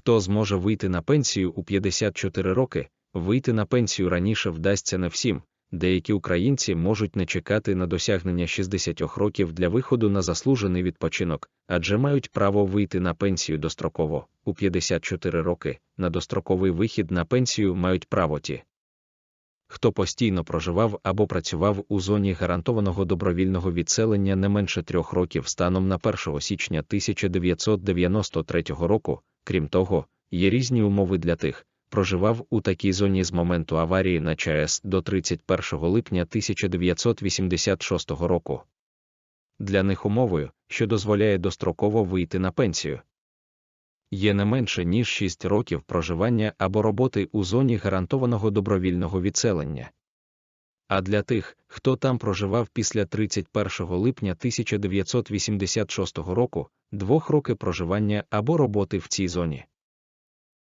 Хто зможе вийти на пенсію у 54 роки, вийти на пенсію раніше вдасться не всім. Деякі українці можуть не чекати на досягнення 60 років для виходу на заслужений відпочинок, адже мають право вийти на пенсію достроково у 54 роки. На достроковий вихід на пенсію мають право ті, хто постійно проживав або працював у зоні гарантованого добровільного відселення не менше трьох років станом на 1 січня 1993 року. Крім того, є різні умови для тих, проживав у такій зоні з моменту аварії на ЧАЕС до 31 липня 1986 року. Для них умовою, що дозволяє достроково вийти на пенсію. Є не менше ніж 6 років проживання або роботи у зоні гарантованого добровільного відселення. А для тих, хто там проживав після 31 липня 1986 року, двох роки проживання або роботи в цій зоні.